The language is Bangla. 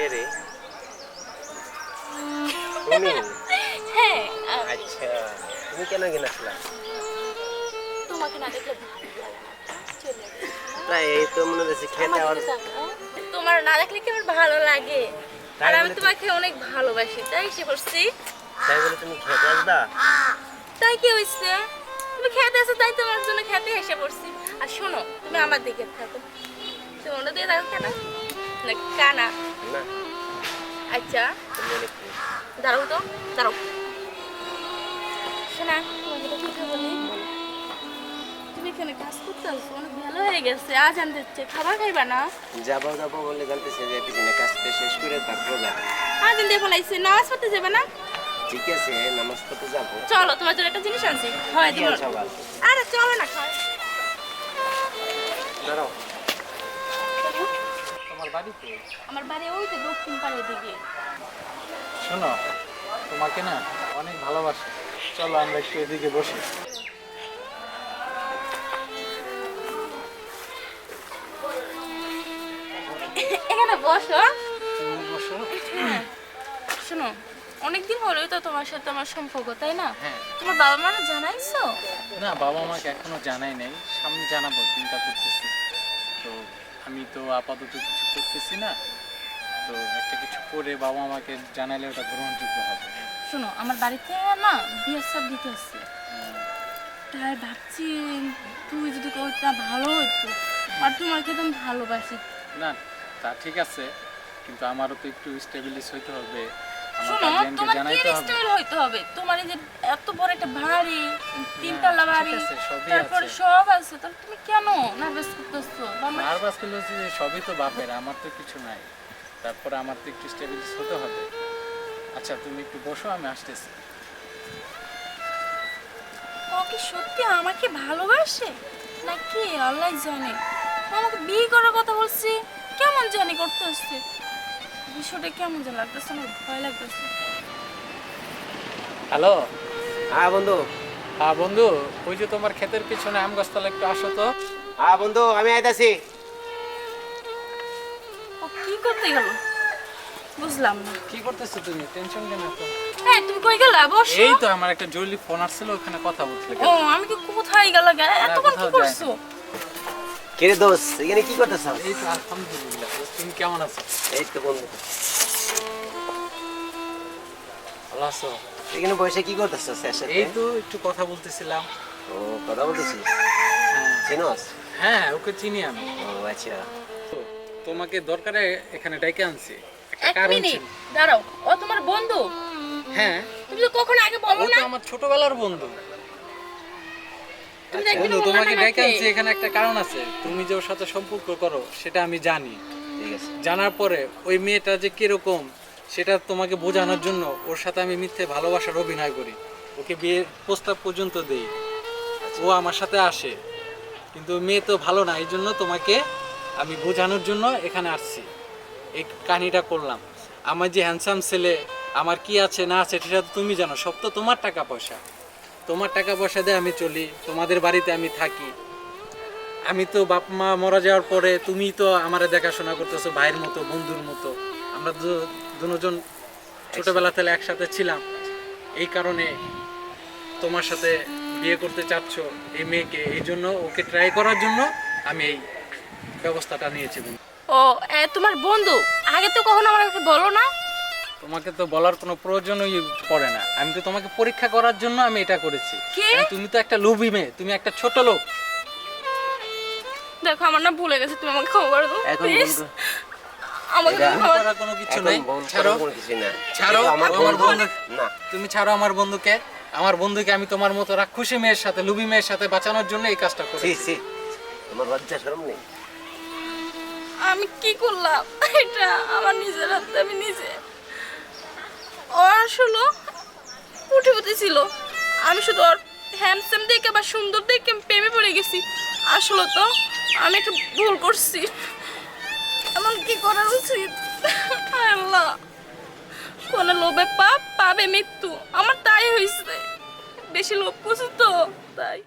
কে রে তুমি? হ্যাঁ আচ্ছা তুমি কেন আসলা? তোমাকে না দেখলে তাই এই তো মনে হচ্ছে খেতে তাকাও। তোমার না দেখলে কি আমার ভালো লাগে? আর আমি তোমাকে অনেক ভালোবাসি তাই এসে করছি? তাই বলে তুমি খেতে আসবা? তাই কি হয়েছে তুমি খেতে আসো তাই তোমার জন্য খেতে এসে পড়ছি। আর শোনো তুমি আমার দিকে থাকো। তুমি অন্য দিকে থাকো কেন? না কানা। না। আচ্ছা দাঁড়াও তো দাঁড়াও। শোনা তোমাকে কথা বলি। তুমি এখানে কাজ করতে আসছো অনেক ভালো হয়ে গেছে আজ আনতে খাবার খাইবা না? যাব যাব বলে জানতেছে যে পিছনে কাজটা শেষ করে তারপর যাব আজ আনতে ফেলাইছে নামাজ পড়তে যাবে না? ঠিক আছে নামাজ পড়তে যাব। চলো তোমার জন্য একটা জিনিস আনছি। হয় আবার? আরে চলো না খাই দাঁড়াও। তোমার বাড়িতে? আমার বাড়ি ওই তো দক্ষিণ পাড়ের দিকে। শোনো তোমাকে না অনেক ভালোবাসি। চলো আমরা একটু এদিকে বসি। এখানে বসো। তুমি বসো। শোনো অনেকদিন হলোই তো তোমার সাথে আমার সম্পর্ক তাই না? হ্যাঁ। তোমার বাবা মা জানাইছো? না বাবা মাকে এখনও জানাই নাই। সামনে জানাব চিন্তা করতেছি। তো আমি তো আপাতত কিছু করতেছি না। তো একটা কিছু করে বাবা মাকে জানাইলে ওটা গ্রহণযোগ্য হবে। শোনো আমার বাড়িতে না বিয়ের সব দিতে আসছে তাই ভাবছি তুই যদি কইতা ভালো হইতো। আর তোমাকে তো আমি ভালোবাসি। না তা ঠিক আছে কিন্তু আমারও তো একটু স্টেবিলিশ হইতে হবে। শোনো তোমার কি স্টাইল হইতে হবে? তোমার এই যে এত বড় একটা বাড়ি তিনতলা বাড়ি তারপর সব আছে তাহলে তুমি কেন নার্ভাস করতেছো? নার্ভাস ফিল হচ্ছে যে সবই তো বাপের আমার তো কিছু নাই। তারপরে আমার তো একটু স্টেবিলিশ হতে হবে। আচ্ছা তুমি একটু বসো আমি আসতেছি। ও কি সত্যি আমাকে ভালোবাসে? নাকি আল্লাহ জানে? আমাকে বিয়ে করার কথা বলছি কেমন জানি করতে আসছে বিষয়টা কেমন জানি লাগতেছে আমার ভয় লাগতেছে। হ্যালো? হ্যাঁ বন্ধু। হ্যাঁ বন্ধু ওই যে তোমার ক্ষেতের পিছনে আম গাছতলা একটু আসো তো। হ্যাঁ বন্ধু আমি আইতাছি। ও কি করতে গেল? বুঝলাম না। কি করতেছো তুমি? টেনশন কেন এত? হ্যাঁ তুমি কই গেলা? বসো। এই তো আমার একটা জরুরি ফোন আসছিল ওখানে কথা বলতে ও আমি কি কোথায় গেল এতক্ষণ কি করছ? কে রে দোষ এখানে কি করতেছ এই তো আলহামদুলিল্লাহ তুমি কেমন আছো? এই তো বন্ধু। ভালো আছো? এখানে বসে কি করতেছ স্যার এই তো একটু কথা বলতেছিলাম। ও কথা বলতেছিস? হ্যাঁ। চিনস? হ্যাঁ ওকে চিনি আমি। ও আচ্ছা। তো তোমাকে দরকারে এখানে ডেকে আনছি। একটা এক কারণ মিনিট ছিল। দাঁড়াও ও তোমার বন্ধু। হ্যাঁ। তুমি তো কখন আগে বলো ও না। তো আমার ছোটবেলার বন্ধু। তুমি তো একদিনও বন্ধু বললা তোমাকে না ডেকে আমাকে। আনছি এখানে একটা কারণ আছে। তুমি যে ওর সাথে সম্পর্ক করো সেটা আমি জানি। ঠিক আছে। জানার পরে ওই মেয়েটা যে কীরকম সেটা তোমাকে বোঝানোর জন্য ওর সাথে আমি মিথ্যে ভালোবাসার অভিনয় করি। ওকে বিয়ের প্রস্তাব পর্যন্ত দেই। ও আমার সাথে আসে। কিন্তু মেয়ে তো ভালো না এই জন্য তোমাকে আমি বোঝানোর জন্য এখানে আসছি। এই কাহিনীটা করলাম। আমার যে হ্যান্ডসাম ছেলে, আমার কি আছে না আছে সেটা তুমি জানো, সব তো তোমার টাকা পয়সা তোমার টাকা পয়সা দিয়ে আমি চলি, তোমাদের বাড়িতে আমি থাকি। আমি তো বাপ মা মারা যাওয়ার পরে তুমি তো আমারে দেখাশোনা করতেছো, ভাইয়ের মতো, বন্ধুর মতো। আমরা দুজন ছোটবেলা থেকে একসাথে ছিলাম। এই কারণে তোমার সাথে বিয়ে করতে চাচ্ছ এই মেয়েকে এই জন্য ওকে ট্রাই করার জন্য আমি এই ব্যবস্থাটা নিয়েছি বন্ধু। ও এ, তোমার বন্ধু? আগে তো কখনো আমাকে বলো না। তোমাকে তো বলার কোনো প্রয়োজনই পড়ে না। আমি তো তোমাকে পরীক্ষা করার জন্য আমি এটা করেছি। কি? তুমি তো একটা লোভী মেয়ে তুমি একটা ছোট লোক। দেখো আমার না ভুলে গেছে তুমি আমাকে ক্ষমা করে দাও এখন প্লিজ বন্ধু আমাকে তুমি ক্ষমা করার কোনো কিছু এখন নেই। বল ছাড়ো কোনো কিছু না। ছাড়ো, এটা আমার আমার বন্ধু বন্ধু। না। তুমি ছাড়ো আমার বন্ধুকে। আমার বন্ধুকে আমি তোমার মতো রাক্ষসী মেয়ের সাথে লুবি মেয়ের সাথে বাঁচানোর জন্য এই কাজটা সি তোমার লজ্জা শরম নেই? আমি কি করলাম? এটা আমার নিজের হাতে আমি নিজে। ও আসলো উঠে উঠে ছিল। আমি শুধু ওর হ্যান্ডসাম দেখে বা সুন্দর দেখে আমি প্রেমে পড়ে গেছি। আসলে তো আমি একটা ভুল করছি। এমন কি করা উচিত? আল্লাহ। কোন লোভে পাপ পাবে মৃত্যু। আমার তাই হয়েছে বেশি লোভ করছি তো? তাই।